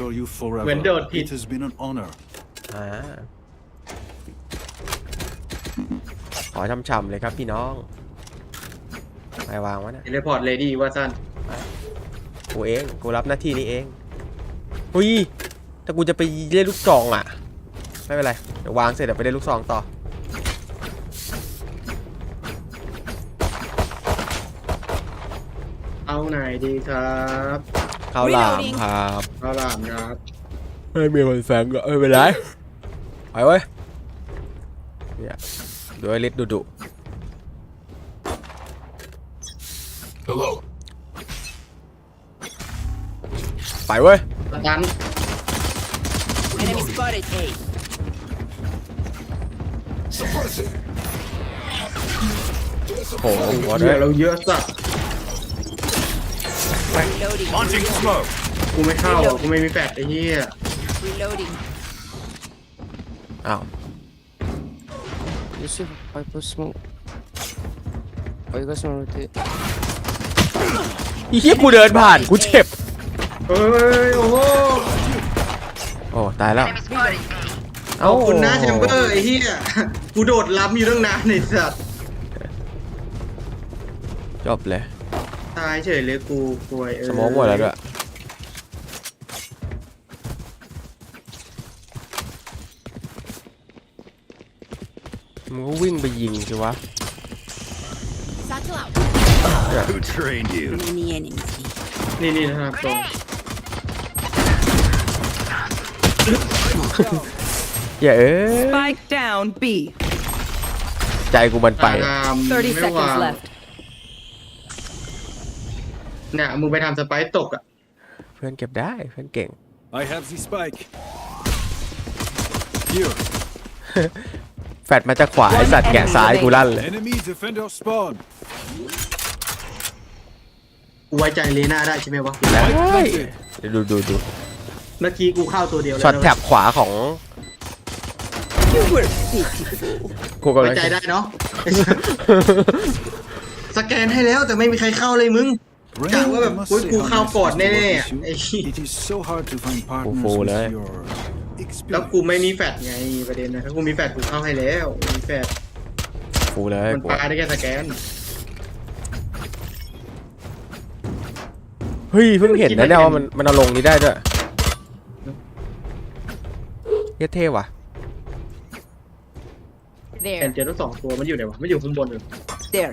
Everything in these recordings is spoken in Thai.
remember you forever. When the- It has been an honor. อ่าขอช่ำๆเลยครับพี่น้องไปวางวะเนี่ยเทเลพอร์ตเลดี้ว่าสั้นกูเองกูรับหน้าที่นี้เองอุ้ยถ้ากูจะไปเล่นลูกซองอะ ไม่เป็นไรเดี๋ยววางเสร็จเดี๋ยวไปเล่นลูกซองต่อเอาไหนดีครับเข้าหลามครับเอาหลามครับไม่มีคนแซงก็ไม่เป็นไรไปเว้ยเนี่ยดูไอ้ลิศดุดุ Hello. ไปเว้ยสตัน Enemy spotted A. Suppressing. โอ้โหหัวด้เดี๋วยยวเราเยอะสัส Reloading. Launching smoke. กูไม่เข้าอะกูไม่มีแฟดไอ้เหี้ย Reloading. อ้าว Yusuf, I put smoke. Oh, you guys want to rotate? อีเหี้ยกูเดินผ่านกูเจ็บเฮ้ยโอ้โหโอ้ตายแล้ว ขอบคุณนะแชมเบอร์ไอ้เหี้ยกูโดดล้ำอยู่ตั้งนานในสัตว์จบเลย ตายเฉยเลยกูป่วยเออสมองหมดแล้วด้วยมึงก็วิ่งไปยิงสิวะ Satchel out. Who trained you? Many enemies B. นี่นี่นะครับตรง อย่าเอ้ย Spike down B. ใจกูมันไป ตาม30ไม่วาง seconds left. เนี่ยมึงไปทำสไปร์ตกอะเพื่อนเก็บได้เพื่อนเก่ง I have the spike. Here. แฟดมาจากขวาไอสัตว์แกะซ้ายกูลั่นเลย Enemy defender spawn. กูไว้ใจเลน่าได้ใช่ไหมวะได้เดี๋ยวดูดูดูเมื่อกี้กูเข้าตัวเดียวเลยช็อตนะแท็บขวาของ You were pitiful. กูกำไว้ลังใจได้เนาะ สแกนให้แล้วแต่ไม่มีใครเข้าเลยมึง Brain, กะว่าแบบ I must โอ๊ย say กู how เข้า nice ก่อน it is to แน่ work ๆอะ with you. ไอ้เหี้ย It is so hard to find partners Full, with eh? your แล้วกู experience. ไม่มีแฟดไงประเด็นนะถ้ากูมีแฟดกูเข้าให้แล้วมีแฟดฟูเลยมันกูปาได้แค่สแกนเฮ้ยเพิ่งเห็นนะเนี่ยว่ามันมันเอาลงนี้ได้ด้วยเหี้ยเท่ว่ะแอน There. เจอทั้งสองตัวมันอยู่ไหนวะมันอยู่ข้างบนเลย There.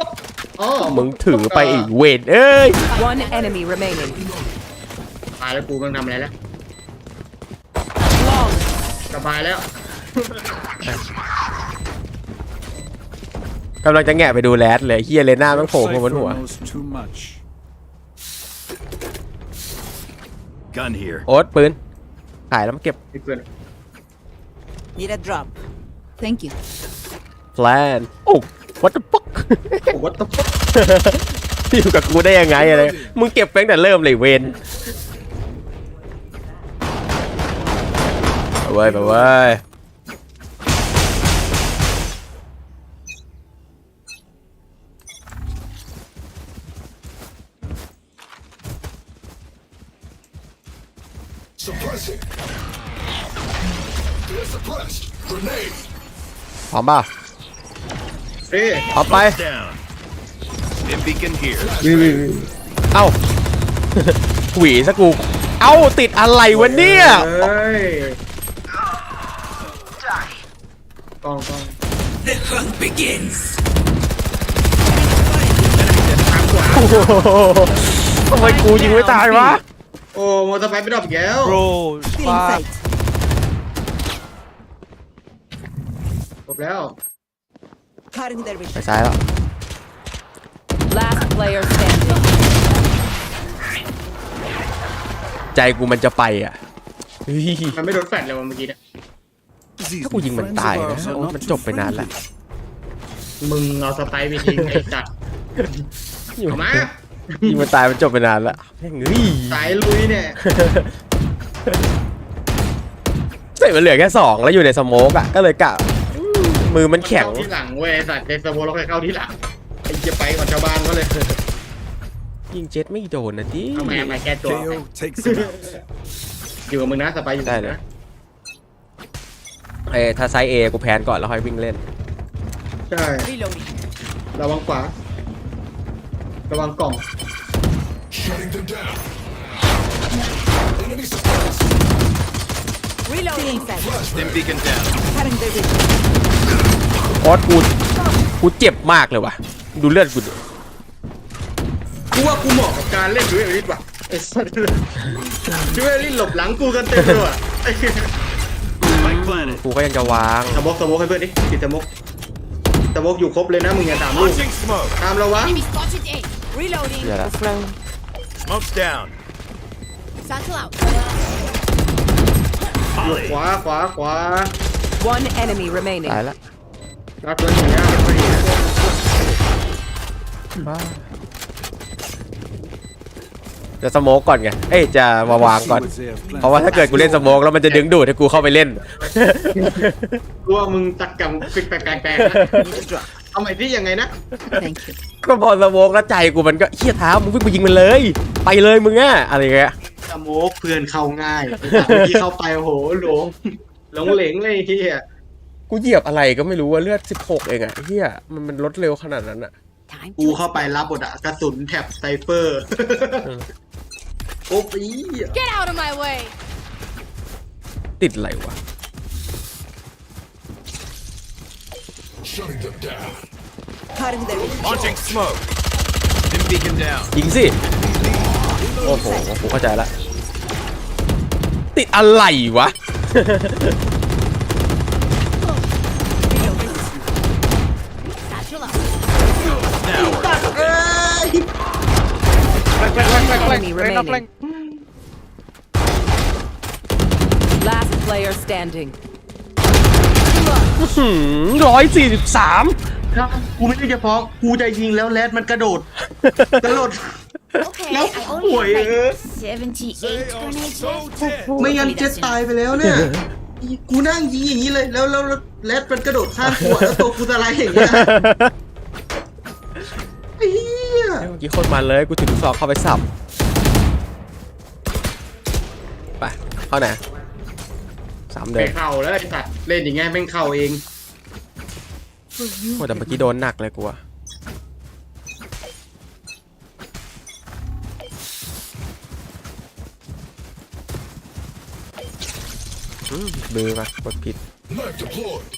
มึงถือไปอีกเวทเอ้ย One enemy remaining. ตายแล้วกูมึงทำอะไรแล้ว Long. สบายแล้ว กำลังจะแงะไปดูแรดเลยเฮียเลน่าแม่งโผล่มาบนหัว Cypher knows too much. Gun here. โอ๊ตปืนขายแล้วมาเก็บไอ้เพื่อน Need a drop. Thank you. แพลนโอ้ what the fuck โอ้ what the fuck อยู่กับกูได้ยังไงอะไร มึงเก็บไปตั้งแต่เริ่มเลยเวนไปเว้ยไปเว้ย Suppressing. Suppressed. Grenade. พร้อมป่ะ เอ้ยพร้อมไป Down. Stim beacon here. เอ้า หวีสักกู เอ้าติดอะไรวะเนี่ยเฮ้ยกองกอง The hunt begins. ทางขวาโอ้โหทำไมกูยิงไม่ตายวะ โอ้มอเตอร์ไซค์ไปดรอปอีกแล้ว Feeling sight. จบแล้ว ไปซ้ายแล้วใจกูมันจะไปอะมันไม่โดนแฟลชเลยวันเมื่อกี้นะถ้ากูยิงมันตายนะมันจบไปนานแล้วมึงเอาสไปร์ไปยิงไอ้สัดอยู่มาามามันตายมันจบไปนานละแม่งเฮ้ยสายลุยเนี่ยใส่มันเหลือแค่สองแล้วอยู่ในสโมกอะก็เลยกะ มมือมันแข็ง เข้าที่หลังเว้ยไอ้สัตว์ในสโมเราเคยเข้าที่หลังไอ้เจะไปก่อนชาวบ้านก็เลยยิงเจ็ตไม่โดนนะดิเอามามาแก้ตัว KO takes them out. อยู่กับมึงนะสไปร์อยู่กับมึงนะเอ้ยถ้าไซส์เอกูแพนก่อนแล้วค่อยวิ่งเล่น ใช่ Reloading. ระวังขวา ระวังกล่อง Shutting them down. Enemy Reloading. Stim beacon down. Cutting their vision. ออสกูกูเจ็บมากเลยว่ะ ดูเลือดกูดิกูว่ากูเหมาะกับการเล่นดูเอลิสว่ะไอ้สัตว์ดูเอลิสหลบหลังกูกันเต็มเลยว่ะไอ้เหี้ย Spike planet. กูก็ยังจะวางสโมกสโมกให้เพื่อนดิติดสโมกสโมกอยู่ครบเลยนะมึงอย่าตามลูก Launching smoke. ตามระวัง Reloading. เดี๋ยวละ Smoke's down. Satchel out. ขวาขวาขวา One enemy remaining. ตายละรับตัวหนีนะรับตัวหนีนะบ้าจะสโมกก่อนไง เอ้ยจะมาวางก่อน เพราะว่าถ้าเกิดกูเล่นสโมกแล้วมันจะดึงดูดให้กูเข้าไปเล่นกูว่ามึงตักกำปิกแปลกๆนะเอาใหม่ที่ยังไงนะ Thank you. ก็พอสโมกแล้วใจกูมันก็เฮี้ยเท้ามึงวิ่งไปยิงมันเลย ไปเลยมึงอะอะไรเงี้ย สโมกเพื่อนเข้าง่ายไอ้สัตว์เมื่อกี้เข้าไปโอ้โหหลง หลงเหลงเลยไอ้เฮียกูเหยียบอะไรก็ไม่รู้ว่าเลือด16เองอะเฮียมันมันลดเร็วขนาดนั้นอะ Time กูเข้าไปรับบทอะกระสุนแถบไซเฟอร์โอ้ปี Get out of my way. ติดอะไรวะ Shutting them down. Cutting their vision. Launching smoke. Stim beacon down. ยิงสิ โอ้โหกูเข้าใจละ ติดอะไรวะ Satchel out. Now we're เอ้ย Enemy remaining. Last player standing. ร้อยสี่สิบสามครับกูไม่ได้จะฟ้องกูจะยิงแล้วแรดมันกระโดด กระโดด Okay, Nope. I only Boy, have eh? like 78 They are grenades so left. dead. ไม่งั้นเจ็ตตายไปแล้วเนี่ยกูนั่งยิงอย่างนี้เลย แล้วแล้วแล้วแรดมันกระโดดข้ามกูอะแล้วตัวกูสไลด์อย่างเงี้ยไอ้เหี้ยเมื่อกี้โคนมันเลยกูถึงสอบเข้าไปสับไปเข้าไหนสามเดิไปนเข่าแล้วไอ้สัตว์เล่นอย่างเงี้ยแม่งเข่าเองโอ้แต่เมื่อกี้โดนหนักเลยกูอะ อืมมือมากดผิด Knife deployed.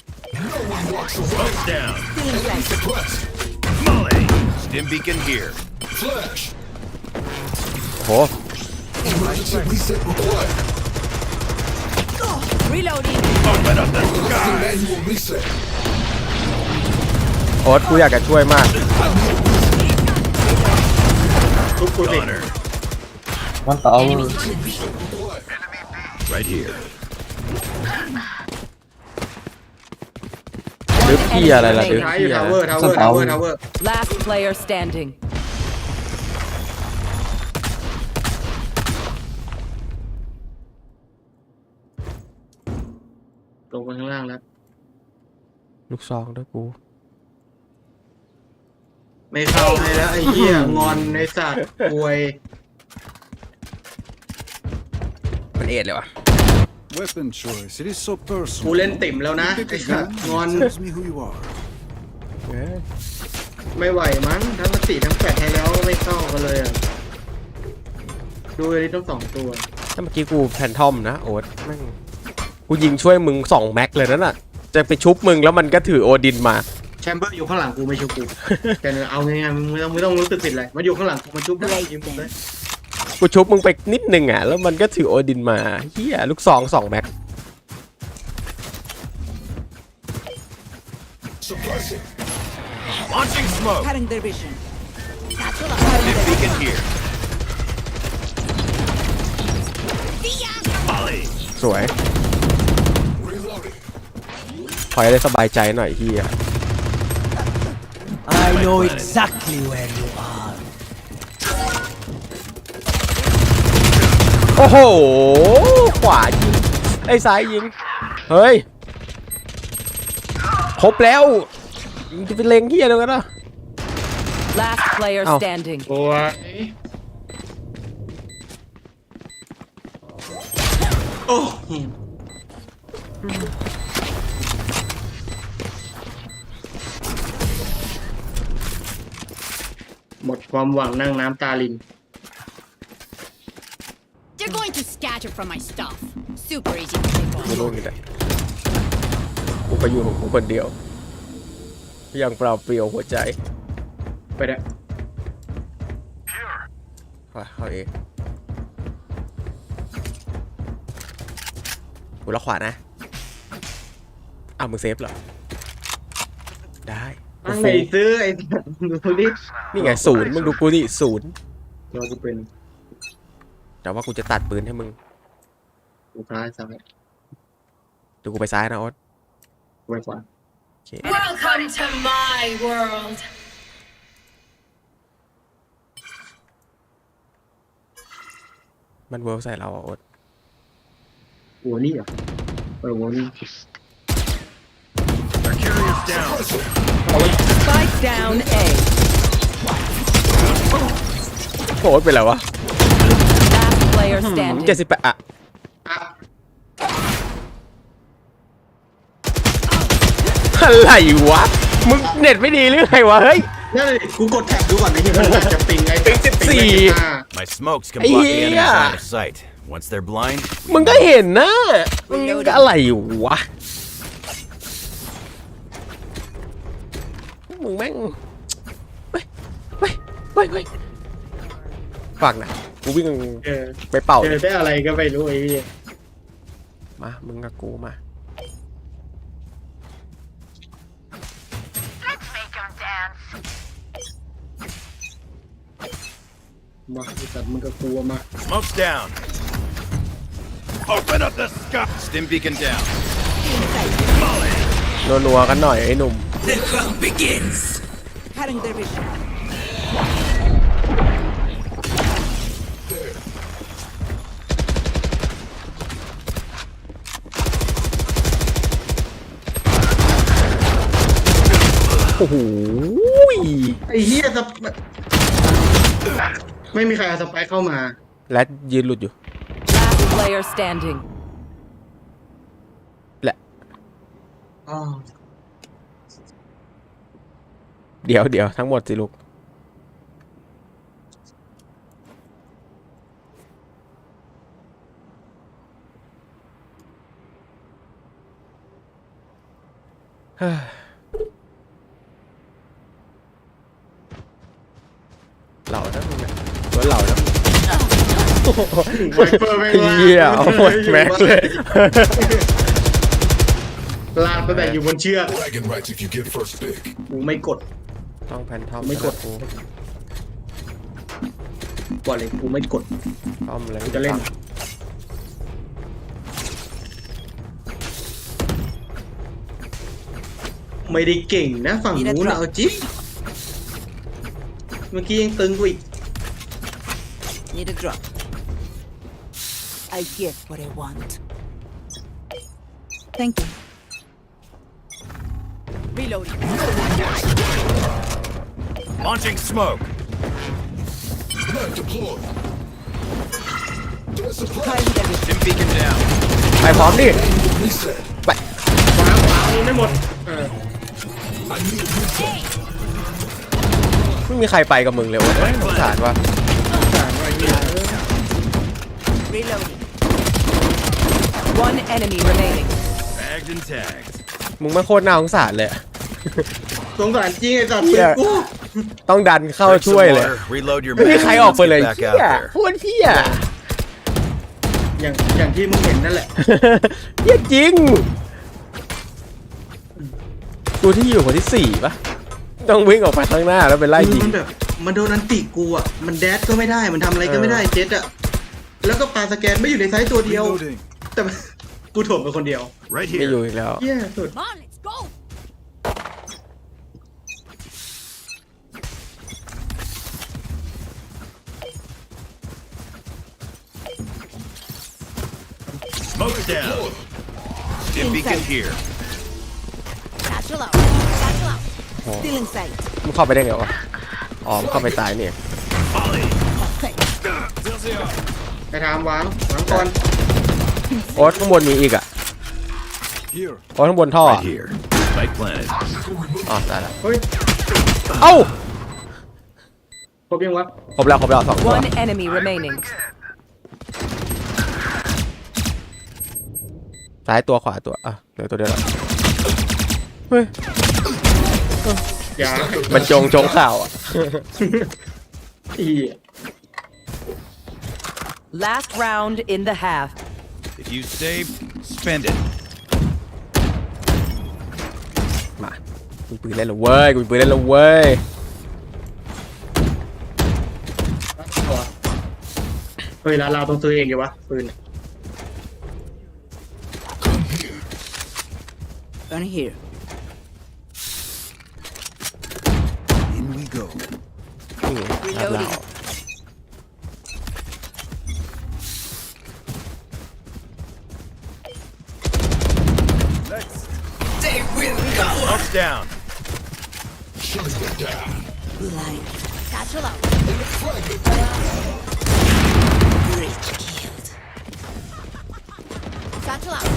No one walks away. Smoke's down. Feeling flash. Suppressed. Molly. Stim beacon here. Flash. โอ้โห Emergency reset required. Reloading. Open up the sky. Manual reset. โอ๊ตกูอยากจะช่วยมากทุบกูสิ Honor. Right here. ดึกพี่อะไรล่ะดึกท้ายอพี่ยู่อะทาวเวอร์ทาวเวอร์ทาวเวอร์ทาวเวอร์ Last player standing. ลงไปข้างล่างแล้ว ลูกซองด้วยกู ไม่เข้าให้แล้วไอ้เหี้ยงอนในสัตว์ป่วยมันเอ็ดเลยวะ Weapon choice. It is so personal. กูเล่นติ่มแล้วนะ Pick ไอ้ a สัต gun ว์งอน and tells me who you are. เอ้ยไม่ไหวมั้งทั้งมัสี่ทั้งแปดให้แล้วไม่เข้ากันเลยอะ ดูเลยต้องสองตัว ถ้าเมื่อกี้กูแพนทอมนะโอ๊ตแม่งกูยิงช่วยมึงสองแม็กเลยนั่นน่ะ จะไปชุบมึงแล้วมันก็ถือโอดินมา แชมเบอร์อยู่ข้างหลังกูไม่ชุบกู แต่เอาง่ายๆมึงไม่ต้องไม่ต้องรู้สึกผิดอะไรมันอยู่ข้างหลังกูมันชุบได้ยิงผมเลย กูชุบมึงไปนิดนึงอะ แล้วมันก็ถือโอดินมาเฮียลูกซองสองแม็ก Suppressing. Launching smoke. Cutting their vision. Stim beacon here. สวยพอยได้สบายใจหน่อยที่ I know exactly where you are. อ้โห ขวายิง ไอ้ซ้ายยิง เฮ้ย ครบแล้วมึงจะเป็นเลงเฮียเดียวกันนะ Last player Ow. standing. โอ้ยโอ้หมดความหวังนั่งน้ำตาลิน They're going to scatter from my stuff. Super easy to pick ไม่ on. รู้นี่แหละกูไปอยู่ของกูคนเดียว ยังเปล่าเปลี่ยวหัวใจไปได้ว่าเขาเองกูล็อกขวานะอ้าวมึงเซฟเหรอ ได้กูตั้งฟูไงซื้อไอ้สัตว์ดูดินี่ไงศูนย์มึงดูกูนี่ศูนย์เราจะเป็น แต่ว่ากูจะตัดปืนให้มึงลูกค้าซ้ายเดี๋ยวกูไปซ้ายนะโอ๊ตไว้ขวาโอเค Welcome to my world. มันเวิร์ใส่เราอะโอ๊ตหัวนี่เหรอเออหัวนี่ Our carrier's down. Spike down A. โอ๊ตเป็นไรวะ Last player เจ็ด standing. สิบแปดอะอะอะไรวะ มึงเน็ตไม่ดีหรือไงวะ เฮ้ย นั่นเลยกูกดแท็บดูก่อนนะที่มันอาจจะปิงไอ้ปิง14ปิงไว้15 My smokes can Hey, block the enemy's yeah. line of sight. Once they're blind, มึงก็เห็นนะมึงอะไรวะ มึงแม่งเฮ้ยเฮ้ยเฮ้ยเฮ้ยฝากนะ กูวิ่งเออไปเป่าเจอได้อะไรก็ไม่รู้ไอ้เหี้ยมา มึงกับกูมา มาไอ้สัตว์มึงก็กลัวมา smoke's down. Open up the sky. Stim beacon down. นัวๆกันหน่อยไอ้หนุ่ม Cutting their vision. โอ้โหไอ้เหี้ยสปไม่มีใครเอาสไปค์เข้ามาและยืนหลุดอยู่ Last player standing. และ อ๋อเดี๋ยวเดี๋ยวทั้งหมดสิลูก เฮ้ย เหล่านะมึงอะตัวเหล่านะไวเปอร์ไม่งลากเหี้ยเอาหมดแม็กเลย ลากตั้งแต่อยู่บนเชือก Bragging rights if you get first pick. กูไม่กด ต้องแพนทอมไม่กด กูก่อนเลยกูไม่กด ทอมเลยกูจะเล่น ไม่ได้เก่งนะฝั่งนู้นอะเอาจริงเมื่อกี้ยังตึงกูอีก Need a drop. I get what I want. Thank you. Reloading. Launching smoke. Not deployed. Disappoint. Cutting their vision. Stim beacon down. ไปพร้อมดิ Reset. ไป ขวาขวาไม่หมดเออ I need a reset. ไม่มีใครไปกับมึงเลยโอ้ยสงสารว่ะสารว่าเหี้ย Reloading. One enemy remaining. Bagged and tagged. มึงไม่โคตรน่าสงสารเลยอะสงสารจริงไอ้สัตว์เหี้ปืนยกูต้องดันเข้า Drink some ช่วยเลย water, Reload your ไม่มี mag. ใครออกไปเลย Let's เฮี get back ย out there. โคตรเฮียอย่างอย่างที่มึงเห็นนั่นแหละเฮียจริงตัวที่อยู่คนที่สี่ปะ ต้องวิ่งออกไปข้างหน้าแล้วไปไล่ยิงมันแบบมันโดนอันติกูอะมันแดดก็ไม่ได้มันทำอะไรก็ไม่ได้เจ็ตอะแล้วก็ปาสแกนไม่อยู่ในไซส์ตัวเดียว Reloading. แต่กูโถมไปคนเดียว Right ไม่อยู่ here. อีกแล้วเยี่ยสุด Come on, let's go. Smoke down. Stim beacon here. Satchel out. Satchel out. Still in sight. มึงเข้าไปได้ไงวะ อ๋อ มึงเข้าไปตายเนี่ย Molly. ไปทำวางวางก่อนโอ๊ตข้างบนมีอีกอะ Here. โอ๊ตข้างบนท่อ Right อะ here. Spike planted. อ๋อตายแล้วเฮ้ยเอ้าครบยังวะครบแล้วครบแล้วสองตัว One enemy remaining. ซ้ายตัวขวาตัว อะ เหลือตัวเดียวแล้วเฮ้ย อย่ามันจงจงข่าวอะ อี Last round in the half. If you save, spend it. มากูปืนเล่นแล้วเว้ยกูปืนเล่นแล้วเว้ยเฮ้ยร้านเราต้องซื้อเองดีวะปืน Gonna here. นี่ไงรับแล้ว Smoke's down. Shut it down. Blind. Satchel out. Great killed. Satchel out.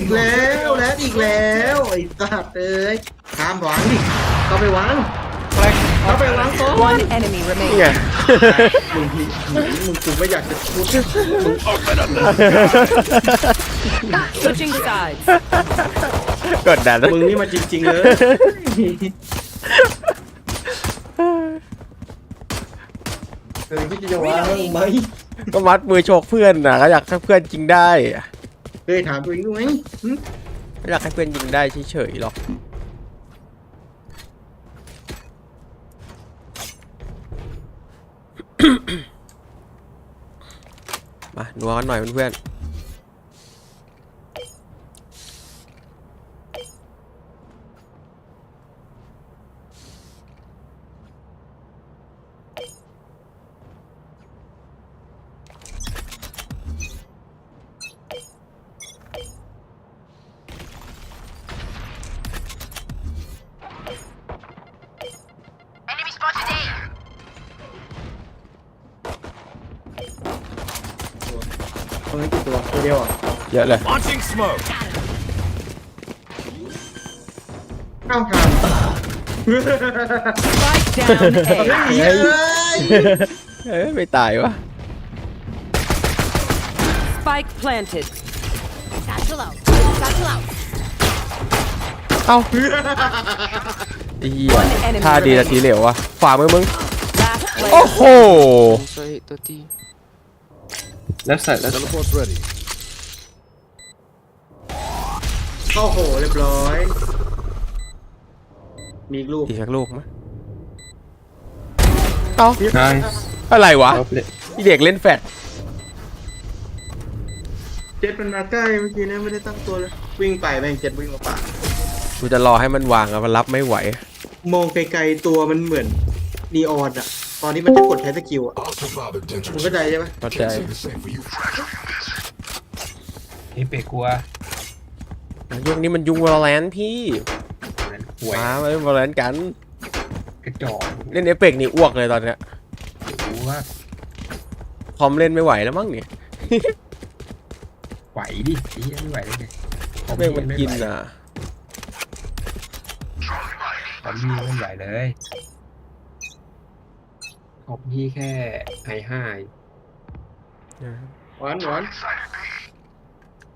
อีกแล้วแล้วอีกแล้วไอ้สัตว์เอ้ยตามวางดิเข้าไปวาง เข้าไปวางโต๊ะ One enemy นี่ remaining. ไง มึงมึงมึงกูไม่อยากจะพูด Switching sides. กดดันมึงนี่มาจริง ๆ เลย เออพี่จะวางไหมก็มัดมือโชกเพื่อนนะก็อยากให้เพื่อนยิงได้อะเคยถามตัวเองดูไหมหึไม่อยากให้เพื่อนยิงได้เฉยๆหรอก มานัวกันหน่อยเพื่อนๆ ตรงนี้กี่ตัวตัวเดียวอะเยอะเลย Launching smoke. เอ้าถาม Spike down A. เฮ้ยเอ้ยไม่ตายวะ Spike planted. Satchel out. Satchel out. เอ้าไอ้เหี้ย One enemy ท่าดีแต่ remaining. ทีเหลววะขวามือมึง Last โอ้ player. โห Sorry, Toti. Left side, left side. Teleport ready. เข้าโห เรียบร้อย มีอีกลูก อีกสักลูกมั้ยเอ้า Nice. อะไรวะ Well played. นี่เด็กเล่นแฟดเจ็ดมันมาใกล้เมื่อกี้เนะไม่ได้ตั้งตัวเลย วิ่งไปแม่งเจ็ดวิ่งมาป่าดกูจะรอให้มันวางอะมันรับไม่ไหว มองไกลๆตัวมันเหมือนนีออนอะ ตอนนี้มันจะกดใช้สกิลอะ I'll survive the มึง dangerous. เข้าใจใช่ไหมเข้าใจ Can't say the same for you. เอเปกกลัวยุคนี้มันยุงวอลแลนพี่เหมือนหวยมามาเล่นวอลแลนกันกระจอกเล่นเอฟเฟกต์นี่อ้วกเลยตอนเนี้ยรู้ว่าคอมเล่นไม่ไหวแล้วมั้งเนี่ยไหวดิไอ้เหี้ยไม่ไหวได้ไงผมแม่งมันกินไไหวอะผมพี่ไม่ไหวเลย ผมพี่แค่ไอห้าหวานหวาน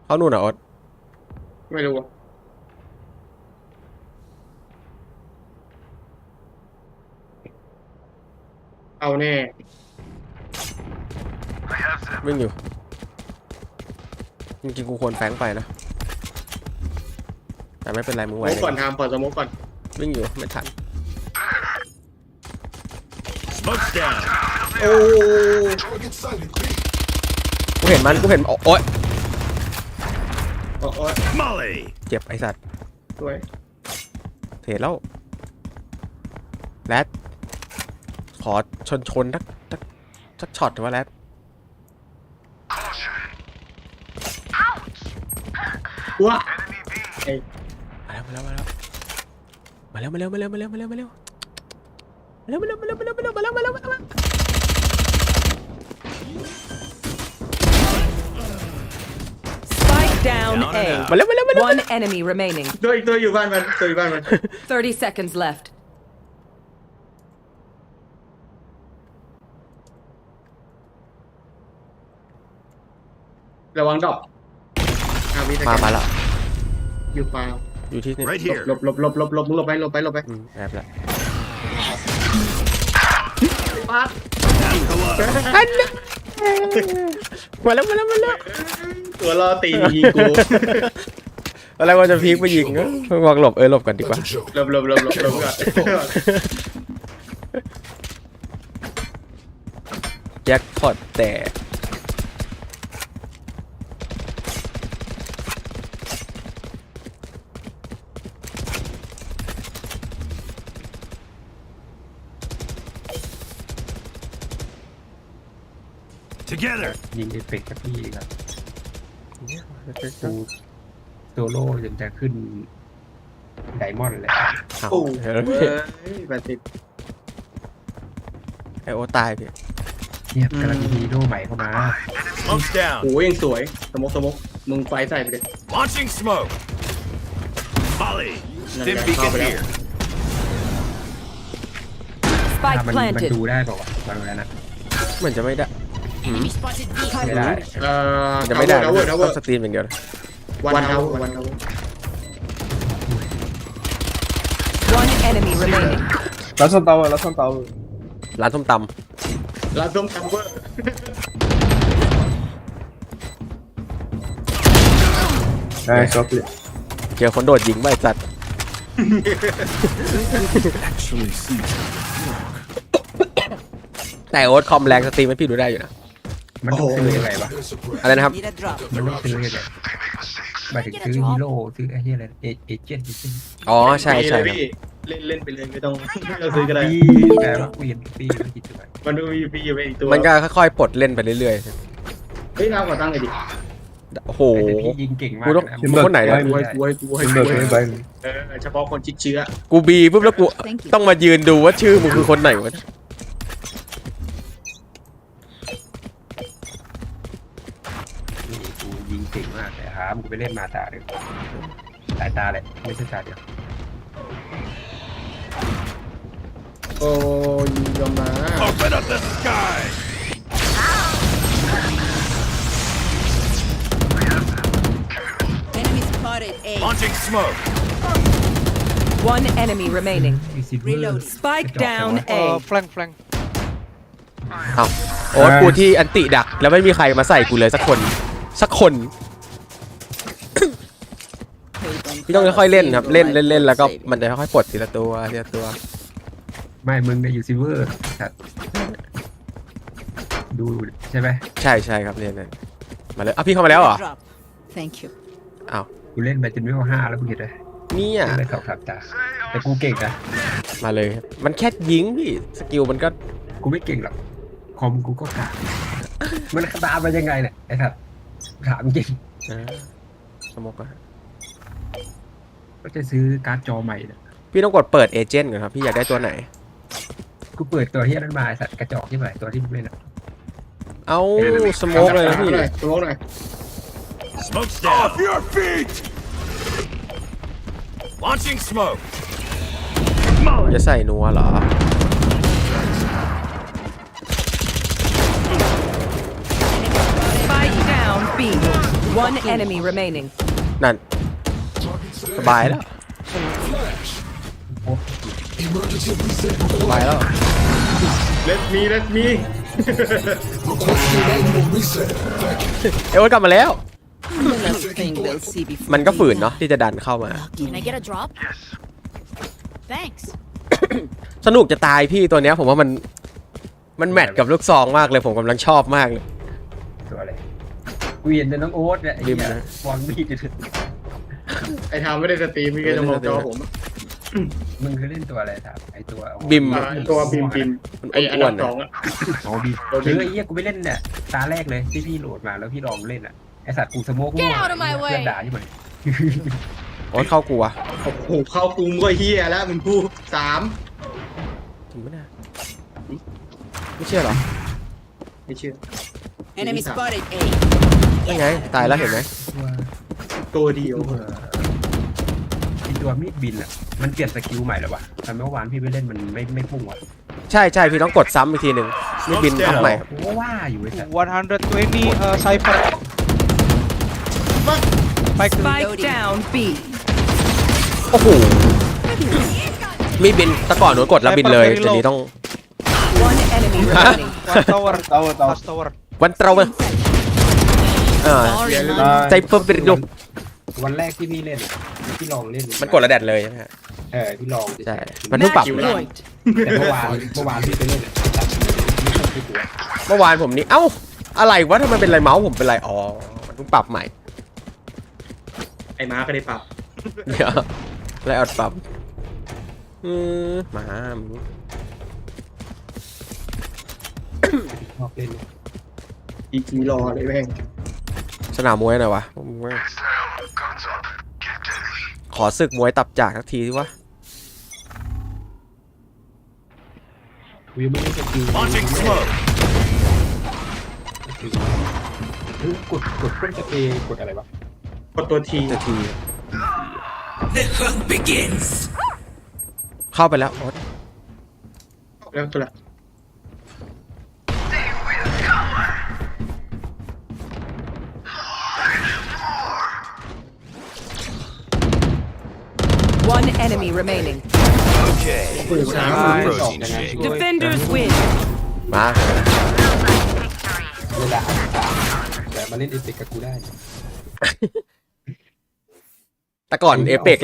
เขานู่นอะอดไม่รู้อะเอาแน่ วิ่งอยู่จริงๆกูควรแฝงไปนะ แต่ไม่เป็นไรมึงสไหวโมกเลยก่อนทำเปิดสโมกก่อน วิ่งอยู่ไม่ทัน Smoke's down. โอ้ Target sighted. B. กูเห็นมันกูเห็นโอ๊ยโอ้โอ้ย Molly. เจ็บไอสัตว์สวยเทรดแล้วแรดขอชนชนๆทักทักทักช็อตหรือว่าแรด ว้าไอ้มาแล้วมาแล้วมาแล้วมาแล้วมาแล้วมาแล้วมาแล้วมาแล้วมาแล้ว มาแล้วมาแล้วมาแล้วมาแล้วมาแล้วมาแล้วมาแล้วมาแล้ว Spike down Down and A. out. มาแล้วมาแล้วมาแล้ว One enemy remaining. ตัวอีกตัวอยู่บ้านมันตัวอยู่บ้านมัน 30 seconds left. ระวังดอกอะวิธีมาการมาแล้วอยู่ปลาอยู่ที่นี่ Right หล here. บหลบหลบหลบหลบหลบไปหลบไปหลบไปอืมแอบละ ปาดอันนั้นมาแล้วมาแล้วมาแล้วตัวรอตียิงกูอะไรว่าจะพีคไปยิงเพิ่งวางหลบเออหลบกันดีกว่า That's a joke. หลบหลบหลบหลบหลบก่อนแจ็คพอตแต่ Together. ยิงเอฟเฟกต์กับพี่ครับกูโซโล่จนจะขึ้นไดมอนด์เลยเอาโอ้เดี๋ยวนะเว้พี่ยแปดสิบไอโอตายพี่เนี่ยกำลังมีฮีโร่ใหม่เข้ามา Smoke's down. โอ้ยยังสวย สมกสมกมึงไฟใส่ไปเลย Launching smoke. Molly. No, Stim yeah, beacon cover it here. ถ้า Spike มันมัน planted. ดูได้บอกว่าวะมาดูแล้วนะเหมือนจะไม่ได้ Enemy spotted B. ไม่ได้เอ่อมันจะไม่ได้ทาวเวอร์ทาวเวอต้อร์งสตรีมอย่างเดียวนะวันทาวเวอร์วันทาวเวอร์ One enemy remaining. ร้านส้มตร้านส้มทาวเวอร์ำเจอคนโดดยิงไปจัด Actually, see. แต่โอ๊ตคอมแรงสตรีมให้พี่ดูได้อยู่นะ มันต้องซื้อยังไงวะ There's a breath. อะไรนะครับ Need a drop. มันต้องซื้อยังไงหมายถึงซื้อฮีโร่ซื้อไอ้เหี้ยอะไรเอเอเจนต์เอเจนต์อ๋อใช่มีใช่เลยครับพี่เล่นเล่นไปเลยไม่ต้องไม่ต้องซื้อก็ได้ปีแต่ว่ากูเห็นปีไม่กี่ตัวมันดูมีฟรีอยู่ไปอีกตัวมันก็ค่อยๆปลดเล่นไปเรื่อยเฮ้ยน้ำขอตั้งเลยดิๆโอ้โหแต่พี่ยิงเก่งมากกูต้อง นะมึงคนไหนเนี่ยกูให้กูให้กูให้กูให้เออเฉพาะคนชิดเชื้อกูบีปุ๊บแล้วกู Thank you. ต้องมายืนดูว่าชื่อมึงคือคนไหนวะ นี่กูยิงเก่งมากแต่หา มกูไปเล่นมาตาเดียวสายตาแหละไม่ใช่ตาเดียวโอ้ยยอมมา Open up the sky. Enemy spotted A. Launching smoke. One enemy remaining. มีซิลเวอ Reload. ร์ Spike down A. เอ้าโอ๊ตกูที่อันติดัก แล้วไม่มีใครมาใส่กูเลยสักคน สักคน พี่ต้องค่อยๆเล่นครับ เล่นเล่นเล่นแล้วก็มันจะค่อยๆปลดทีละตัวทีละตัว ไม่มึงเนี่ยอยู่ซิลเวอร์ครับดูใช่ไหมใช่ใช่ครับเนี่ยเนี่ยมาเลยอะพี่เข้ามาแล้วเหรอ Drop. Thank you. อ้าวกูเล่นไปจนไม่ว่าห้าแล้วกูเห็นเลยเนี่ยเล่นไปสองสามตาแต่กูเก่งนะมาเลยครับมันแค่ยิงพี่สกิลมันก็กูไม่เก่งหรอกคอมกูก็กากมันตามมายังไงเนี่ยไอ้สัตว์ถามจริงอ่าสมกอะ ก็จะซื้อการ์ดจอใหม่เนี่ยพี่ต้องกดเปิดเอเจนต์ก่อนครับ พี่อยากได้ตัวไหน กูเปิดตัวเฮียนั้นมาไอ้สัตว์กระจอกที่ไหนตัวที่มึงเล่นอะเอาสโมกเลยนะพี่หน่อยสโมกหน่อย Smoke's down. Off your feet! Launching smoke. จะใส่นัวเหรอ Spike down B. One enemy remaining. นั่น สบายแล้ว Emergency reset สบายแล้ว let me let me requesting manual reset. Thank you. เอวกลับมาแล้ว The last thing they'll see before มันก็ they ฝืน die. เนาะที่จะดันเข้ามา Can I get a drop? Yes. Thanks. สนุกจะตายพี่ตัวเนี้ยผมว่ามันมันแมทกับลูกซองมากเลยผมกำลังชอบมากเลย ตัวอะไรกูเห็นแต่น้องโอ๊ตเนี่ยไอ้ริมเหี้ยนะ วางมีดอยู่ ไอ้ทำไม่ได้สตรีมพี่ก็จะมองจอผมอะมึงคือเล่นตัวอะไรครับไอตัวบิมอ่าไอ้ตัวบิมบิมไอ้อันดับสองอะอ๋อบิมตัวเอบิมอไอ้เหี้ยกูไม่เล่นเนี่ยตาแรกเลยที่พี่โหลดมาแล้วพี่ลองเล่นอะไอสัตว์กูสโมก Get out of my way เพื่อนด่าอยู่เหมือนโอ๊ตเข้ากูอะโอ้โหเข้ากุมก็เฮียแล้วมึงพูดสามถึงไม่ได้ไม่เชื่อเหรอไม่เชื่อ Enemy spotted A. ยังไง ตายแล้วเห็นไหม ตัวเดียวตัวไอตัวมีดบินอะ มันเปลี่ยนสกิลใหม่แล้ววะแต่เมื่อวานพี่ไปเล่นมันไม่ไม่พุ่งว่ะใช่ใช่พี่ต้องกดซ้ำอีกทีหนึ่งนี่บินอัพใหม่กูก็ว่าอยู่ไอ้สัตว์120 uh, cipher. Spike Spike down B. โอ้โหมีบินแตะก่อนหนูกดแล้วบินเลยแต่นี้ต้อง One enemy remaining. One tower. tower tower Last tower. วันเตราอ่า Sorry, ได้ man. ใจเฟิร์มบินดูวันแรกที่พี่เล่นอะพี่ลองเล่นมันกดระแดดเลยใช่ไหมฮะ เออพี่ลองใช่ มันเพิ่งปรับ Match เลย point. แต่เมื่อวานเมื่อวานพี่ไปเล่นอะตัดไม่ชอบพี่ตัวเมื่อวานผมนี่ เอ้า อะไรวะทำไมเป็นไรเมาส์ผมเป็นไร อ๋อ มันเพิ่งปรับใหม่ ไอ้ม้าก็ได้ปรับเดี๋ยวอะไรอดปรับอืมมามึงชอบเล่นอีกทีรอเลยแม่งส นามมวยหน่อยวะ ขอศึกมวยตับจากสักทีสิวะวิวไม่ได้สกิล Launching smoke. เฮ้ยกดกดเครื่องสเปรย์กดอะไรวะกดตัวทีจะทีเข้าไปแล้วโอ๊ตแล้วตัวละ enemy remaining. Okay. โอ้โหสาม Protein shake. Defenders win. มาเวลาอ่านตามแต่มาเล่นเอฟเฟกต์กับกูได้ แต่ก่อนเอเปกแล้ว